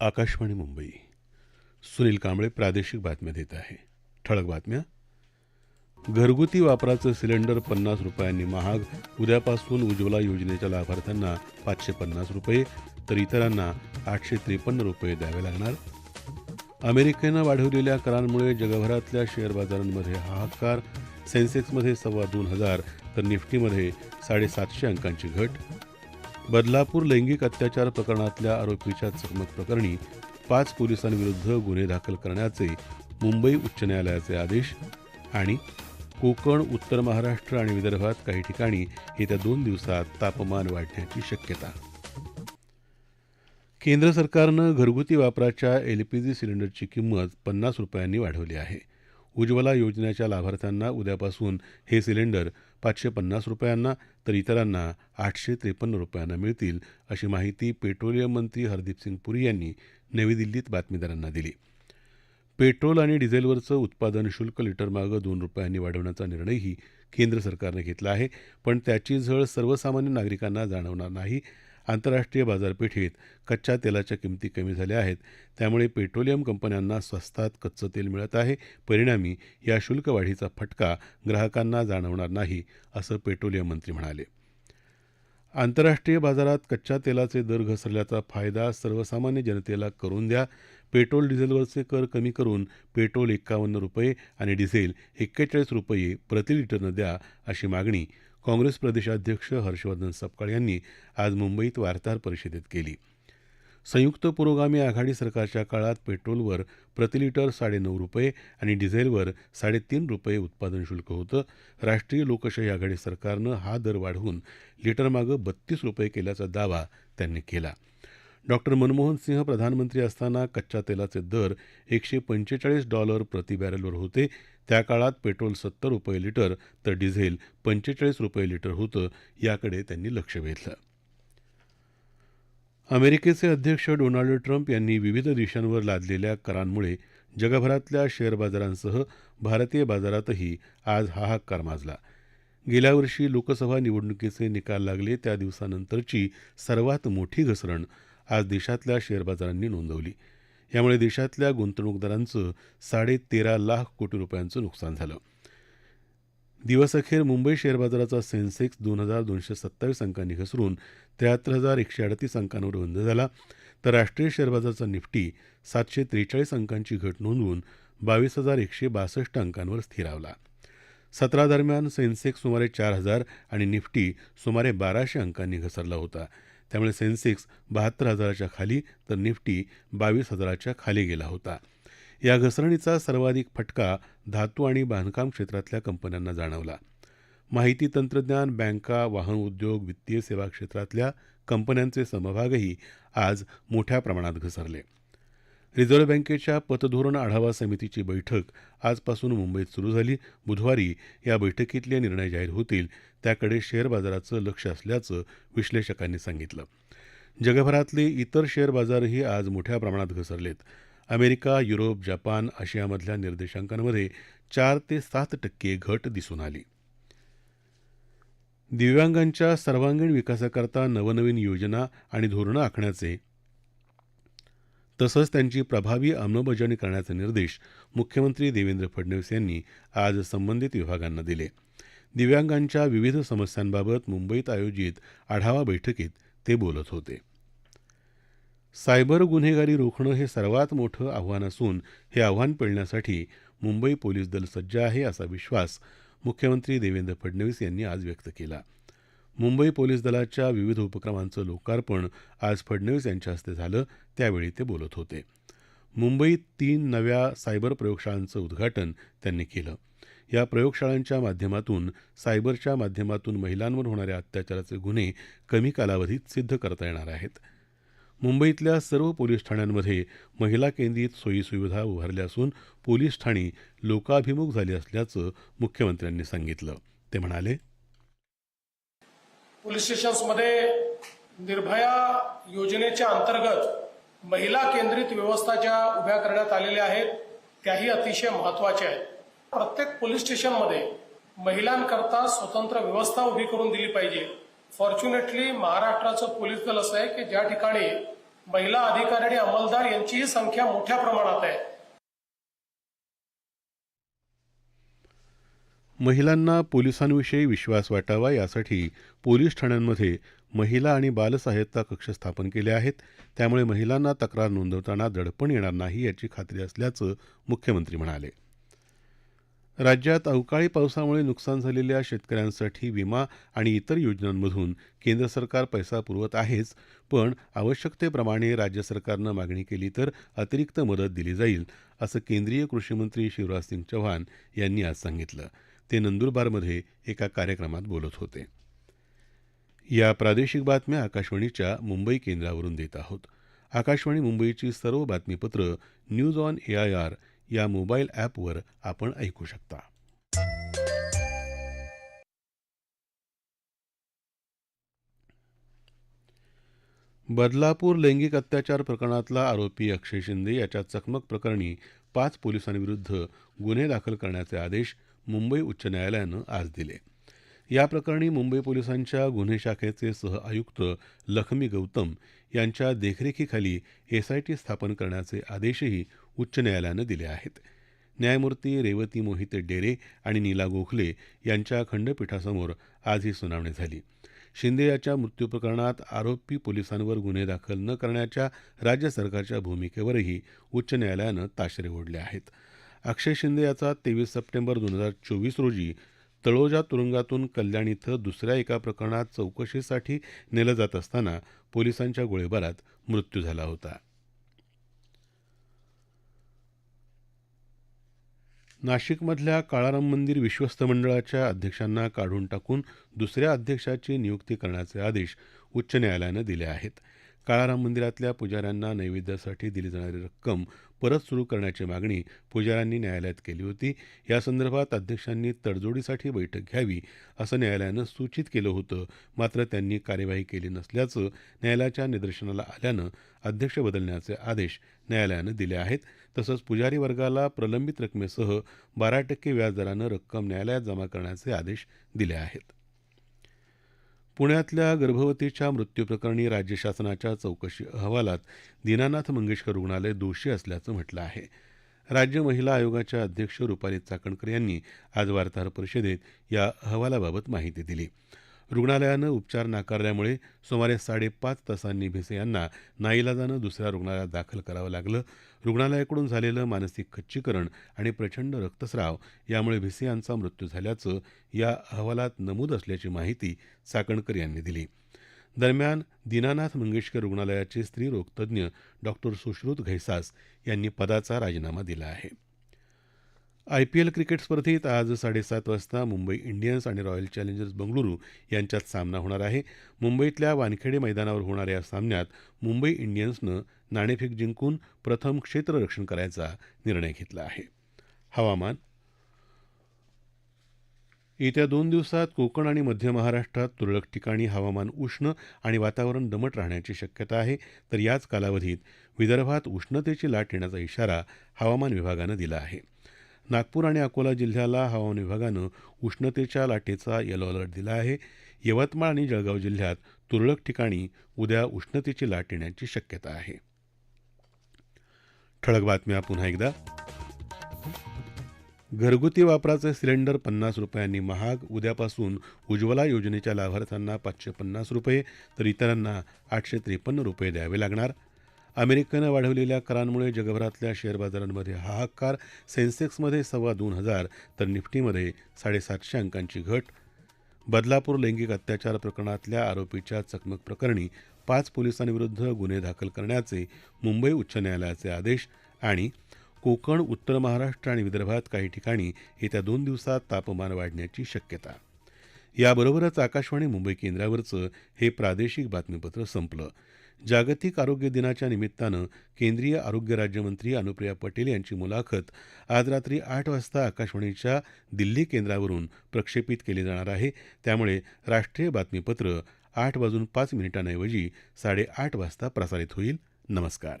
आकाशवाणी मुंबई. सुनील कांबळे प्रादेशिक बातम्या देत आहे. ठळक बातम्या. घरगुती वापराचं सिलेंडर पन्नास रुपयांनी महाग उद्यापासून उज्ज्वला योजनेच्या लाभार्थ्यांना पाचशे पन्नास रुपये तर इतरांना आठशे त्रेपन्न रुपये द्यावे लागणार. अमेरिकेनं वाढवलेल्या करांमुळे जगभरातल्या शेअर बाजारांमध्ये हाहाकार सेन्सेक्समध्ये सव्वा दोन हजार तर निफ्टीमध्ये साडेसातशे अंकांची घट. बदलापूर लैंगिक अत्याचार प्रकरणातल्या आरोपीच्या चकमक प्रकरणी पाच पोलिसांविरुद्ध गुन्हे दाखल करण्याचे मुंबई उच्च न्यायालयाचे आदेश आणि कोकण उत्तर महाराष्ट्र आणि विदर्भात काही ठिकाणी येत्या दोन दिवसात तापमान वाढण्याची शक्यता. केंद्र सरकारनं घरगुती वापराच्या एलपीजी सिलेंडरची किंमत पन्नास रुपयांनी वाढवली आहे. उज्ज्वला योजनेच्या लाभार्थ्यांना उद्यापासून हे सिलेंडर पाचशे पन्नास रुपयांना तर इतरांना आठशे त्रेपन्न रुपयांना मिळतील अशी माहिती पेट्रोलियम मंत्री हरदीपसिंग पुरी यांनी नवी दिल्लीत बातमीदारांना दिली. पेट्रोल आणि डिझेलवरचं उत्पादन शुल्क लिटरमागं दोन रुपयांनी वाढवण्याचा निर्णयही केंद्र सरकारनं घेतला आहे पण त्याची झळ सर्वसामान्य नागरिकांना जाणवणार नाही आंतरराष्ट्रीय बाजारपेठेत कच्च्या तेलाच्या किमती कमी झाल्या आहेत. त्यामुळे पेट्रोलियम कंपन्यांना स्वस्तात कच्चं तेल मिळत आहे. परिणामी या शुल्क वाढीचा फटका ग्राहकांना जाणवणार नाही असं पेट्रोलियम मंत्री म्हणाले. आंतरराष्ट्रीय बाजारात कच्च्या तेलाचे दर घसरल्याचा फायदा सर्वसामान्य जनतेला करून द्या. पेट्रोल डिझेलवरचे कर कमी करून पेट्रोल एक्कावन्न रुपये आणि डिझेल एक्केचाळीस रुपये प्रति लिटरनं द्या अशी मागणी काँग्रेस प्रदेशाध्यक्ष हर्षवर्धन सपकाळ यांनी आज मुंबईत वार्ताहर परिषदेत केली. संयुक्त पुरोगामी आघाडी सरकारच्या काळात पेट्रोलवर प्रतिलिटर साडेनऊ रुपये आणि डिझेलवर साडेतीन रुपये उत्पादन शुल्क होतं. राष्ट्रीय लोकशाही आघाडी सरकारनं हा दर वाढवून लिटरमागं बत्तीस रुपये केल्याचा दावा त्यांनी केला. डॉक्टर मनमोहन सिंह प्रधानमंत्री असताना कच्च्या तेलाचे दर एकशे पंचेचाळीस डॉलर प्रति बॅरलवर होते. त्या काळात पेट्रोल सत्तर रुपये लिटर तर डिझेल पंचेचाळीस रुपये लिटर होतं याकडे त्यांनी लक्ष वेधलं. अमेरिकेचे अध्यक्ष डोनाल्ड ट्रम्प यांनी विविध देशांवर लादलेल्या करांमुळे जगभरातल्या शेअर बाजारांसह भारतीय बाजारातही आज हाहाकार माजला. गेल्या वर्षी लोकसभा निवडणुकीचे निकाल लागले त्या दिवसानंतरची सर्वात मोठी घसरण आज देशातल्या शेअर बाजारांनी नोंदवली. यामुळे देशातल्या गुंतवणूकदारांचं साडेतेरा लाख कोटी रुपयांचं नुकसान झालं. दिवसअखेर मुंबई शेअर बाजाराचा सेन्सेक्स दोन हजार दोनशे सत्तावीस अंकांनी घसरून त्र्याहत्तर हजार एकशे अडतीस अंकांवर बंद झाला. तर राष्ट्रीय शेअर बाजाराचा निफ्टी सातशे त्रेचाळीस अंकांची घट नोंदवून बावीस हजार एकशे बासष्ट अंकांवर स्थिरावला सतरा दरम्यान सेन्सेक्स सुमारे चार हजार आणि निफ्टी सुमारे बाराशे अंकांनी घसरला होता. त्यामुळे सेन्सेक्स बहात्तर हजाराच्या खाली तर निफ्टी बावीस हजाराच्या खाली गेला होता. या घसरणीचा सर्वाधिक फटका धातू आणि बांधकाम क्षेत्रातल्या कंपन्यांना जाणवला. माहिती तंत्रज्ञान बँका वाहन उद्योग वित्तीय सेवा क्षेत्रातल्या कंपन्यांचे समभागही आज मोठ्या प्रमाणात घसरले. रिझर्व्ह बँकेच्या पतधोरण आढावा समितीची बैठक आजपासून मुंबईत सुरू झाली. बुधवारी या बैठकीतले निर्णय जाहीर होतील त्याकडे शेअर बाजाराचं लक्ष असल्याचं विश्लेषकांनी सांगितलं. जगभरातले इतर शेअर बाजारही आज मोठ्या प्रमाणात घसरलेत. अमेरिका युरोप जपान आशियामधल्या निर्देशांकांमध्ये चार ते सात टक्के घट दिसून आली. दिव्यांगांच्या सर्वांगीण विकासाकरता नवनवीन योजना आणि धोरणं आखण्याचे तसंच त्यांची प्रभावी अंमलबजावणी करण्याचे निर्देश मुख्यमंत्री देवेंद्र फडणवीस यांनी आज संबंधित विभागांना दिले. दिव्यांगांच्या विविध समस्यांबाबत मुंबईत आयोजित आढावा बैठकीत ते बोलत होते. सायबर गुन्हेगारी रोखणं हे सर्वात मोठं आव्हान असून हे आव्हान पेलण्यासाठी मुंबई पोलीस दल सज्ज आहे असा विश्वास मुख्यमंत्री देवेंद्र फडणवीस यांनी आज व्यक्त केला. मुंबई पोलीस दलाच्या विविध उपक्रमांचं लोकार्पण आज फडणवीस यांच्या हस्ते झालं त्यावेळी ते बोलत होते. मुंबईत तीन नव्या सायबर प्रयोगशाळांचं उद्घाटन त्यांनी केलं. या प्रयोगशाळांच्या माध्यमातून सायबरच्या माध्यमातून महिलांवर होणाऱ्या अत्याचाराचे गुन्हे कमी कालावधीत सिद्ध करता येणार आहेत. मुंबईतल्या सर्व पोलीस ठाण्यांमध्ये महिला केंद्रित सोयीसुविधा उभारल्या असून पोलीस ठाणी लोकाभिमुख झाली असल्याचं मुख्यमंत्र्यांनी सांगितलं. ते म्हणाले पोलीस स्टेशन्समध्ये निर्भया योजनेच्या अंतर्गत महिला केंद्रित व्यवस्था ज्या उभ्या करण्यात आलेल्या आहेत त्याही अतिशय महत्त्वाच्या आहेत. प्रत्येक पोलीस स्टेशनमध्ये महिलांकरता स्वतंत्र व्यवस्था उभी करून दिली पाहिजे. फॉर्च्युनेटली महाराष्ट्राचं पोलीस दल असं आहे की ज्या ठिकाणी महिला अधिकारी आणि अंमलदार यांचीही संख्या मोठ्या प्रमाणात आहे. महिलांना पोलिसांविषयी विश्वास वाटावा यासाठी पोलीस ठाण्यांमध्ये महिला आणि बालसहायता कक्ष स्थापन केले आहेत. त्यामुळे महिलांना तक्रार नोंदवताना दडपण येणार नाही याची खात्री असल्याचं मुख्यमंत्री म्हणाले. राज्यात अवकाळी पावसामुळे नुकसान झालेल्या शेतकऱ्यांसाठी विमा आणि इतर योजनांमधून केंद्र सरकार पैसा पुरवत आहेच पण आवश्यकतेप्रमाणे राज्य सरकारनं मागणी केली तर अतिरिक्त मदत दिली जाईल असं केंद्रीय कृषीमंत्री शिवराज सिंग चौहान यांनी आज सांगितलं. ते नंदुरबारमध्ये एका कार्यक्रमात बोलत होते. या प्रादेशिक बातम्या आकाशवाणीच्या मुंबई केंद्रावरून देत आहोत. आकाशवाणी मुंबईची सर्व बातमीपत्र news on A I R या मोबाईल ॲपवर आपण ऐकू शकता. बदलापूर लैंगिक अत्याचार प्रकरणातला आरोपी अक्षय शिंदे याच्या चकमक प्रकरणी पाच पोलिसांविरुद्ध गुन्हे दाखल करण्याचे आदेश मुंबई उच्च न्यायालयानं आज दिले. या प्रकरणी मुंबई पोलिसांच्या गुन्हे शाखेचे सह आयुक्त लखमी गौतम यांच्या देखरेखीखाली एसआयटी स्थापन करण्याचे आदेशही उच्च न्यायालयानं दिले आहेत. न्यायमूर्ती रेवती मोहिते डेरे आणि नीला गोखले यांच्या खंडपीठासमोर आज ही सुनावणी झाली. शिंदे याच्या मृत्यू प्रकरणात आरोपी पोलिसांवर गुन्हे दाखल न करण्याच्या राज्य सरकारच्या भूमिकेवरही उच्च न्यायालयानं ताशेरे ओढले आहेत. अक्षय शिंदे याचा तेवीस सप्टेंबर दोन हजार चोवीस रोजी तळोजा तुरुंगातून कल्याण इथं दुसऱ्या एका प्रकरणात चौकशीसाठी नेलं जात असताना पोलिसांच्या गोळीबारात मृत्यू झाला होता. नाशिकमधल्या काळाराम मंदिर विश्वस्त मंडळाच्या अध्यक्षांना काढून टाकून दुसऱ्या अध्यक्षाची नियुक्ती करण्याचे आदेश उच्च न्यायालयानं दिले आहेत. काळाराम मंदिरातल्या पुजाऱ्यांना नैवेद्यासाठी दिली जाणारी रक्कम परत सुरू करण्याची मागणी पुजाऱ्यांनी न्यायालयात केली होती. यासंदर्भात अध्यक्षांनी तडजोडीसाठी बैठक घ्यावी असं न्यायालयानं सूचित केलं होतं. मात्र त्यांनी कार्यवाही केली नसल्याचं न्यायालयाच्या निदर्शनाला आल्यानं अध्यक्ष बदलण्याचे आदेश न्यायालयानं दिले आहेत. तसंच पुजारी वर्गाला प्रलंबित रकमेसह बारा टक्के व्याजदरानं रक्कम न्यायालयात जमा करण्याचे आदेश दिले आहेत. पुण्यातल्या गर्भवतीच्या मृत्यूप्रकरणी राज्य शासनाच्या चौकशी अहवालात दीनानाथ मंगेशकर रुग्णालय दोषी असल्याचं म्हटलं आहे. राज्य महिला आयोगाच्या अध्यक्ष रुपाली चाकणकर यांनी आज वार्ताहर परिषदेत या अहवालाबाबत माहिती दिली. रुग्णालयानं उपचार नाकारल्यामुळे सुमारे साडेपाच तासांनी भिसे यांना नाईलाजानं दुसऱ्या रुग्णालयात दाखल करावं लागलं. रुग्णालयाकडून झालेलं मानसिक खच्चीकरण आणि प्रचंड रक्तस्राव यामुळे भिसे यांचा मृत्यू झाल्याचं या अहवालात नमूद असल्याची माहिती चाकणकर यांनी दिली. दरम्यान दीनानाथ मंगेशकर रुग्णालयाचे स्त्री रोगतज्ञ डॉक्टर सुश्रुत घैसास यांनी पदाचा राजीनामा दिला आहे. आयपीएल क्रिकेट स्पर्धेत आज साडेसात वाजता मुंबई इंडियन्स आणि रॉयल चॅलेंजर्स बंगळुरू यांच्यात सामना होणार आहे. मुंबईतल्या वानखेडे मैदानावर होणाऱ्या या सामन्यात मुंबई इंडियन्सनं नाणेफेक जिंकून प्रथम क्षेत्ररक्षण करायचा निर्णय घेतला आहे. हवामान येत्या दोन दिवसात कोकण आणि मध्य महाराष्ट्रात तुरळक ठिकाणी हवामान उष्ण आणि वातावरण दमट राहण्याची शक्यता आहे. तर याच कालावधीत विदर्भात उष्णतेची लाट येण्याचा इशारा हवामान विभागानं दिला आहे. नागपूर आणि अकोला जिल्ह्याला हवामान विभागानं उष्णतेच्या लाटेचा येलो अलर्ट दिला आहे. यवतमाळ आणि जळगाव जिल्ह्यात तुरळक ठिकाणी उद्या उष्णतेची लाट येण्याची शक्यता आहे. ठळक बातम्या पुन्हा एकदा. घरगुती वापराचे सिलेंडर पन्नास रुपयांनी महाग उद्यापासून उज्ज्वला योजनेच्या लाभार्थ्यांना पाचशे पन्नास रुपये तर इतरांना आठशे त्रेपन्न रुपये द्यावे लागणार. अमेरिकेनं वाढवलेल्या करांमुळे जगभरातल्या शेअर बाजारांमध्ये हाहाकार सेन्सेक्समध्ये सव्वा दोन हजार तर निफ्टीमध्ये साडेसातशे अंकांची घट. बदलापूर लैंगिक अत्याचार प्रकरणातल्या आरोपीच्या चकमक प्रकरणी पाच पोलिसांविरुद्ध गुन्हे दाखल करण्याचे मुंबई उच्च न्यायालयाचे आदेश आणि कोकण उत्तर महाराष्ट्र आणि विदर्भात काही ठिकाणी येत्या दोन दिवसात तापमान वाढण्याची शक्यता. याबरोबरच आकाशवाणी मुंबई केंद्रावरचं हे प्रादेशिक बातमीपत्र संपलं. जागतिक आरोग्य दिनाच्या निमित्तानं केंद्रीय आरोग्य राज्यमंत्री अनुप्रिया पटेल यांची मुलाखत आज रात्री आठ वाजता आकाशवाणीच्या दिल्ली केंद्रावरून प्रक्षेपित केली जाणार आहे. त्यामुळे राष्ट्रीय बातमीपत्र आठ वाजून पाच मिनिटांऐवजी साडेआठ वाजता प्रसारित होईल. नमस्कार.